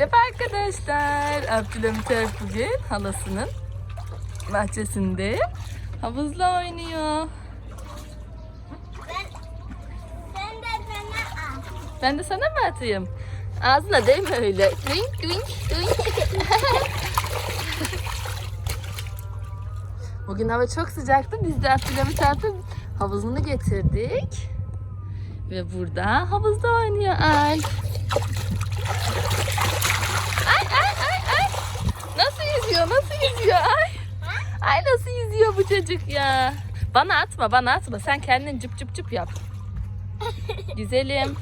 Merhaba arkadaşlar. Abdülhamit Arif bugün halasının bahçesinde havuzla oynuyor. Ben, sen de bana al. Ben de sana mı atayım? Ağzına değme öyle. Duyink duyink duyink. Bugün hava çok sıcaktı. Biz de Abdülhamit Arif'in havuzunu getirdik. Ve burada havuzda oynuyor Alp. Ay ay ay ay. Nasıl yüzüyor? Yüzüyor? Ay. Ay nasıl yüzüyor bu çocuk ya? Bana atma, bana atma. Sen kendin cıp cıp cıp yap. Güzelim.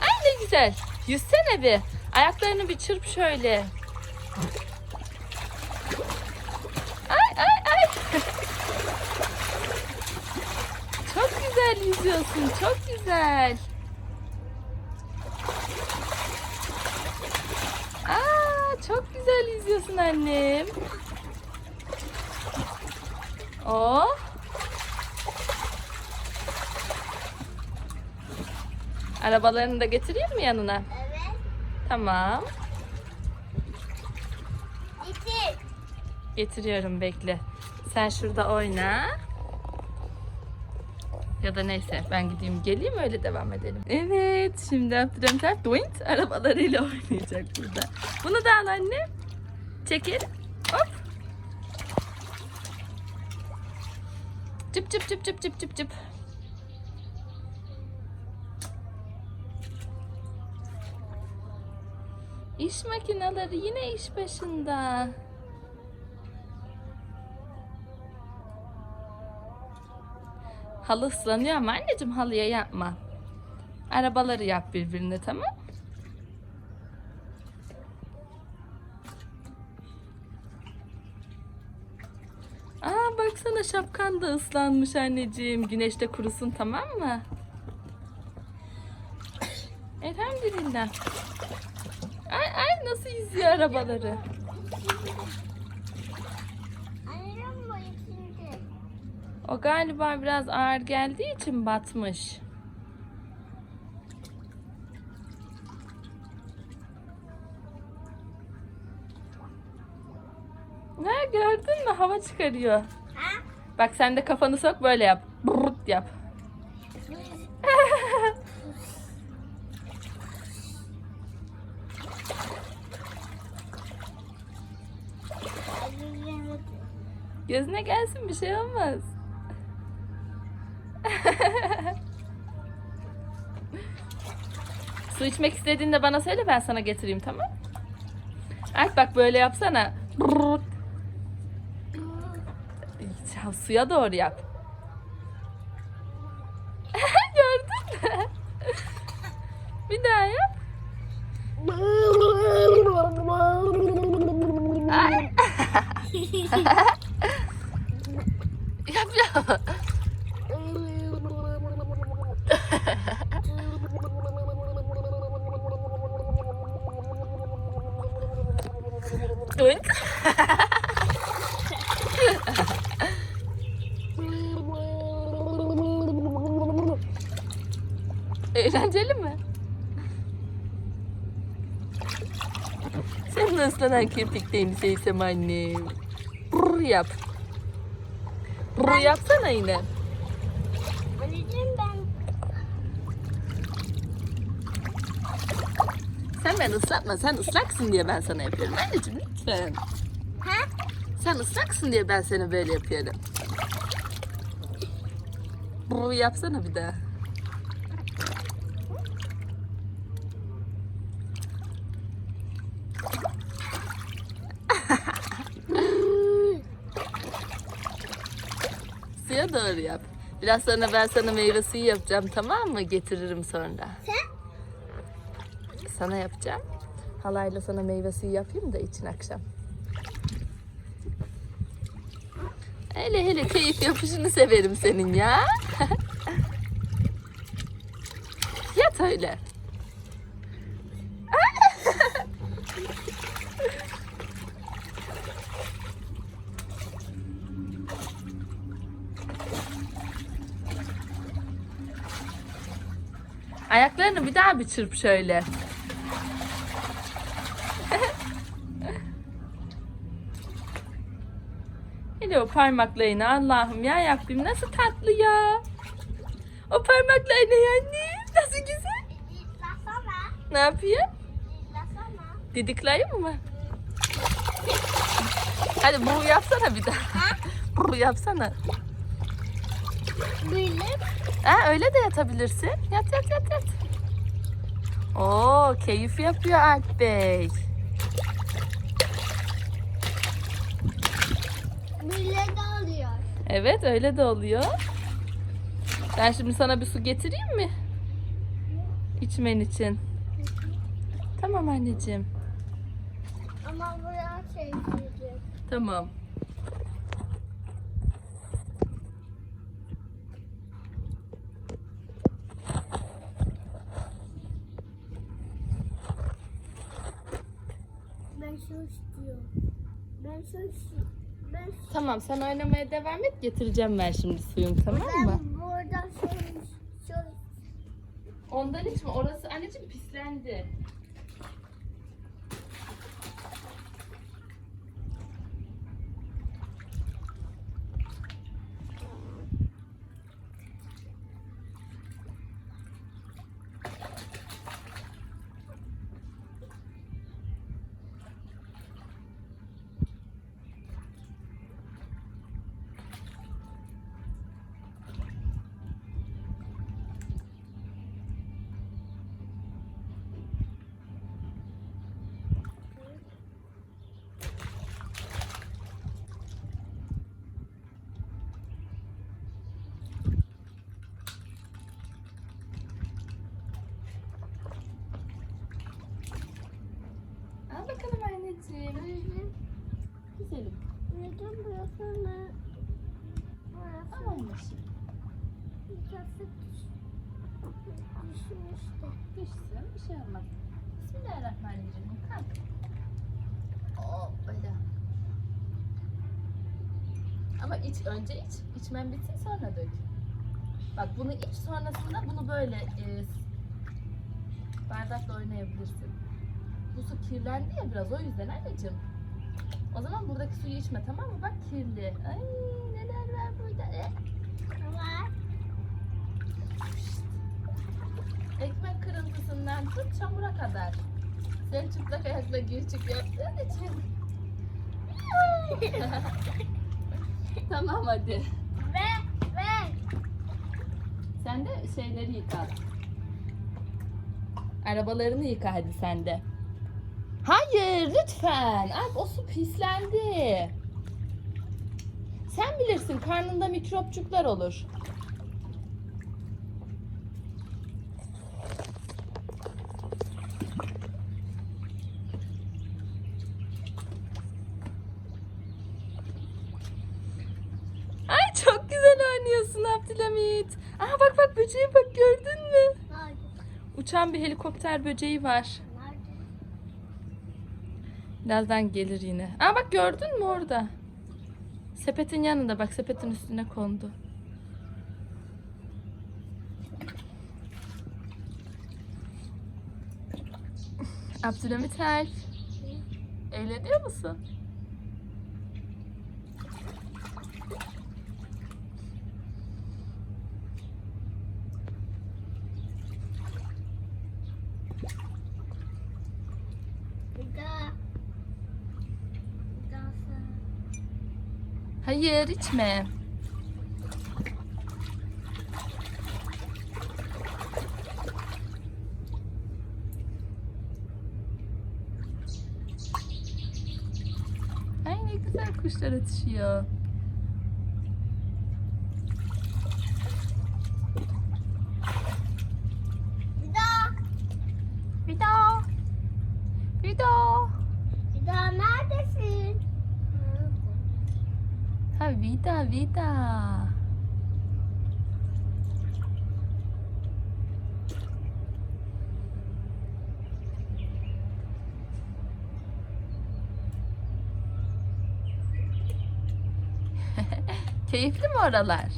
Ay ne güzel. Yüzsene bir. Ayaklarını bir çırp şöyle. Ay ay ay. Çok güzel yüzüyorsun. Çok güzel. Aa, çok güzel yüzüyorsun annem. Oh. Arabalarını da getireyim mi yanına? Evet. Tamam. İki. Getiriyorum bekle. Sen şurada oyna. Ya da neyse ben gideyim geleyim öyle devam edelim. Evet şimdi Abdülhamit Alp Doint arabalarıyla oynayacak burada. Bunu da al anne. Çekil. Hop. Cıp cıp cıp cıp cıp cıp cıp. İş makineleri yine iş başında. Halı ıslanıyor ama anneciğim halıya yapma. Arabaları yap birbirine tamam? Aa baksana şapkan da ıslanmış anneciğim. Güneşte kurusun tamam mı? Elhamdülillah. Ay ay nasıl yüzüyor arabaları. Annem bu ikinci. O galiba biraz ağır geldiği için batmış. Ne gördün mü? Hava çıkarıyor. Ha? Bak sen de kafanı sok böyle yap. Brrrt yap. Gözüne gelsin bir şey olmaz. Su içmek istediğinde bana söyle ben sana getireyim tamam? Alp bak böyle yapsana. Suya doğru yap. Gördün mü? Bir daha yap. Ay. yap yap. Dön. Eğlenceli mi? Sen de ıslanan kirpikteyim sevsem annem. Brr yap. Brr yapsana yine. Anneciğim ben Beni ıslatma. Sen ıslaksın diye ben sana yapıyorum. Anneciğim lütfen. ha? Sen ıslaksın diye ben seni böyle yapıyorum. Brr yapsana bir daha. Suya doğru yap. Biraz sonra ben sana meyve suyu yapacağım tamam mı? Getiririm sonra. Sen? Sana yapacağım. Halayla sana meyve suyu yapayım da için akşam. Hele hele keyif yapışını severim senin ya. Yat öyle. Ayaklarını bir daha bir çırp şöyle. Hele o parmaklarını Allah'ım ya Rabbim nasıl tatlı ya. O parmaklarını yani nasıl güzel. Ne yapıyor? Didiklayayım mı? Hadi bu yapsana bir daha. Bu yapsana. Böyle. Ha, öyle de yatabilirsin. Yat yat yat yat. Oo, keyif yapıyor Alp Bey. Böyle de oluyor. Evet öyle de oluyor. Ben şimdi sana bir su getireyim mi? İçmen için. Tamam anneciğim. Ama buraya şey. Tamam. Ben şu istiyorum. Ben şu istiyorum. Tamam sen oynamaya devam et getireceğim ben şimdi suyum tamam mı? Ben burada şu şu Ondan içme orası anneciğim pislendi. Al bakalım anneciğim. Güzelim. neden burasını Al burası anneciğim. yastık düşmüştü. Düşsün bir şey olmaz. Bismillahirrahmanirrahim. Kalk. Oh böyle. Ama iç önce iç. İçmen bitsin sonra dök. Bak bunu iç sonrasında bunu böyle e, bardakla oynayabilirsin. Bu su kirlendi ya biraz o yüzden anneciğim. O zaman buradaki suyu içme tamam mı? Bak kirli. Ay neler var burada. E, Var. ekmek kırıntısından tut çamura kadar. Sen çıplak ayakla gir çık yaptığın için. tamam hadi. Ve ve Sen de şeyleri yıka. Arabalarını yıka hadi sen de. Hayır lütfen. Alp o su pislendi. Sen bilirsin karnında mikropçuklar olur. Ay çok güzel oynuyorsun Abdülhamit. Aa bak bak böceğe bak gördün mü? Uçan bir helikopter böceği var. Birazdan gelir yine. Aa bak gördün mü orada? Sepetin yanında bak sepetin üstüne kondu. Abdülhamit Alp. Eğleniyor musun? Bir daha. Bir daha sen. Hayır içme. Ay ne güzel kuşlar ötüşüyor. Keyifli mi oralar?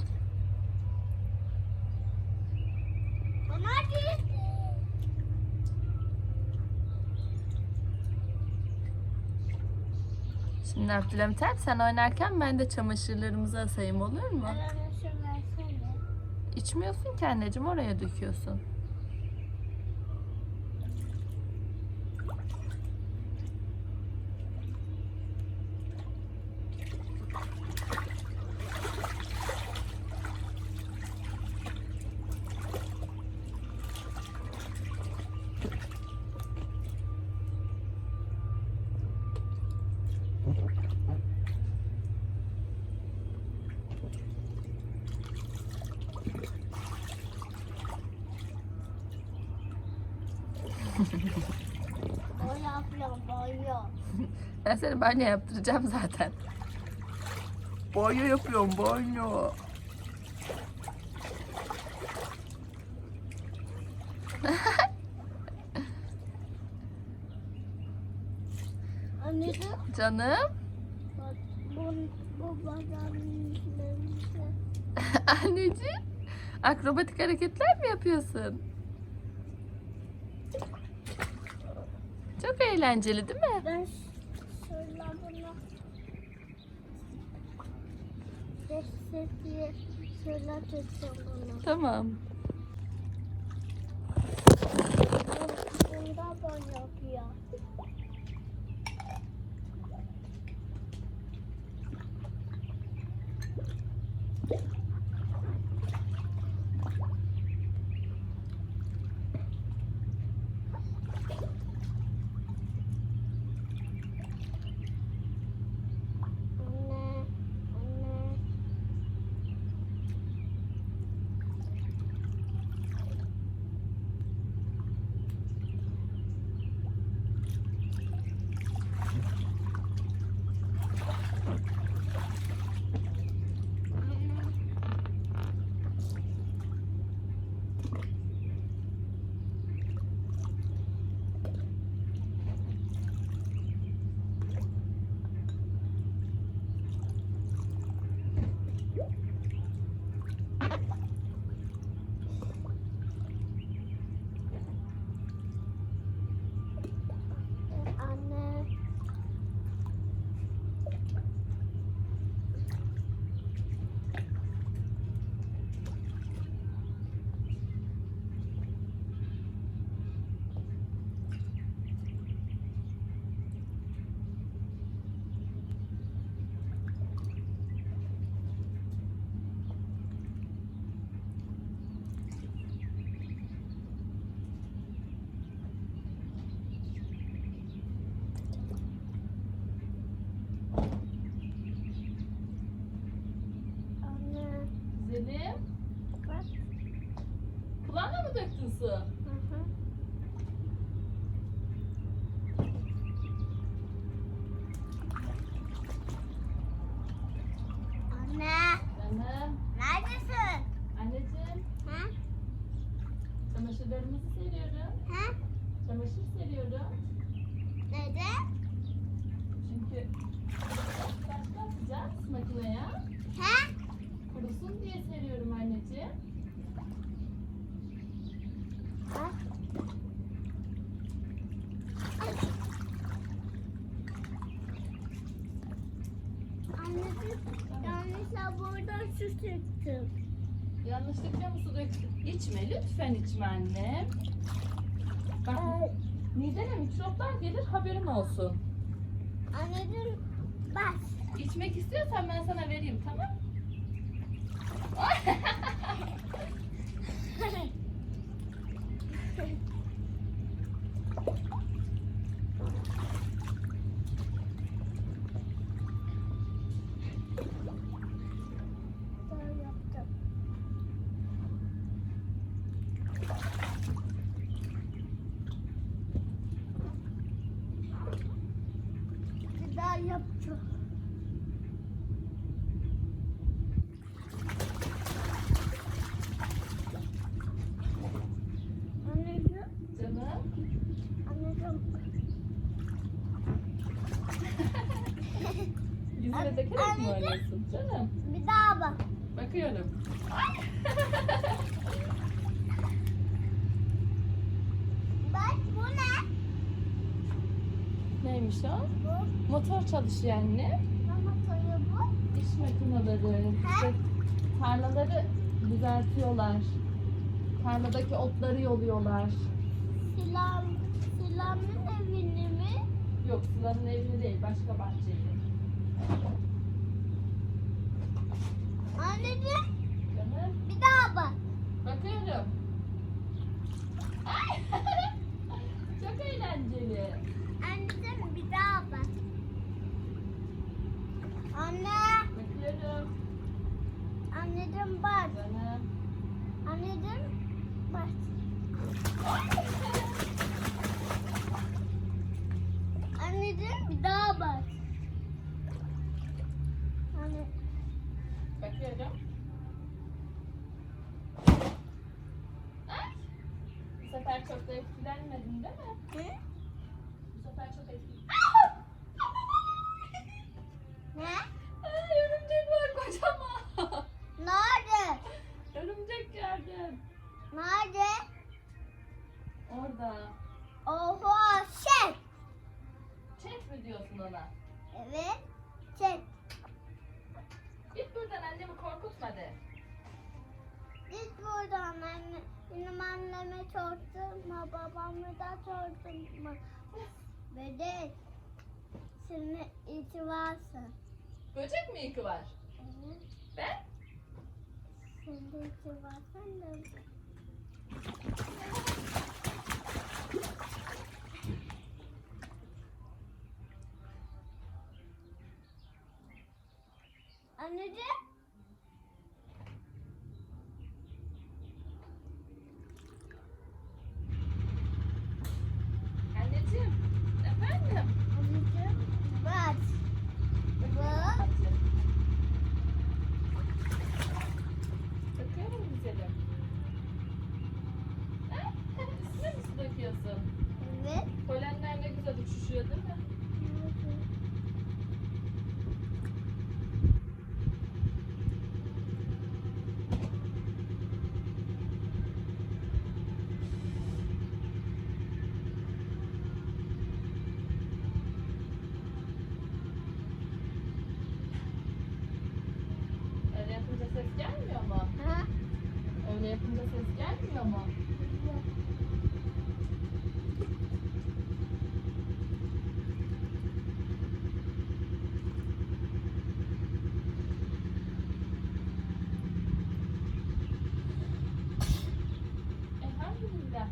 Şimdi Abdülhamit abi sen oynarken ben de çamaşırlarımızı asayım olur mu? İçmiyorsun ki anneciğim oraya döküyorsun. Ben seni banyo yaptıracağım zaten. Banyo yapıyorum banyo. Anneciğim, Canım. bak bu, bu babaannemizde. Anneciğim. Akrobatik hareketler mi yapıyorsun? Çok eğlenceli değil mi? Ben şöyle bunu diye şöyle tutacağım bunu. Tamam. Bunda böyle yapıyor. Anne, Canım. neredesin? Anneciğim. Ha? Çamaşırlarımızı seriyorum. Ha? Çamaşır seriyorum. Neden? Çünkü başka atacağız makineye. Ha? Kurusun diye seriyorum anneciğim. Bak. Anneciğim, yanlışla sıktım. Yanlışlıkla mı su döktün? İçme lütfen içme anne. Bak Ee, midene mikroplar gelir haberin olsun. anneciğim, bak. İçmek istiyorsan ben sana vereyim tamam? Yaptım. Anneciğim, Canım. anneciğim. Yüzüne dökerek mi oynuyorsun canım? Bir daha bak. Bakıyorum. Bak bu ne? Neymiş o? Motor çalışıyor anne. Ama toyu bu. İş makineleri. İşte tarlaları düzeltiyorlar. Tarladaki otları yoluyorlar. Silah, silahın evini mi? Yok Sıla'nın evini değil başka bahçeyi. Anneciğim Canım. bir daha bak. Bakıyorum. Çok eğlenceli. Anneciğim bir daha bak. Anne. Bakıyorum. Anneciğim bak. Canım. Anneciğim bak. Anneciğim bir daha bak. Anne. Bakıyorum. Ay! Bu sefer çok da etkilenmedin değil mi? Hı? Bu sefer çok etkilenmedin. Evet. Çek. Git buradan annemi korkutma de. Git buradan anne. Benim anneme sordurma, babamı da sordurma. Bebek. Şimdi itibarsın. Böcek mi yıkı var? Evet. Ben? Şimdi itibarsın da. Anneciğim. Efendim? Anneciğim. Bak. Bak. Bakıyorum güzelim. Ha? Üstüne mi su döküyorsun? Evet. Polenler ne güzel uçuşuyor değil mi? Öyle yapınca ses gelmiyor mu? Ha? Öyle yapınca ses gelmiyor mu? Elhamdülillah.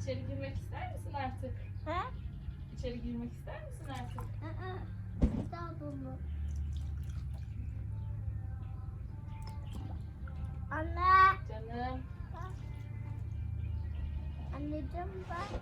İçeri girmek ister misin artık? Ha? İçeri girmek ister misin artık? Aa, Bir daha bunu. Anne. Canım. Anneciğim bak.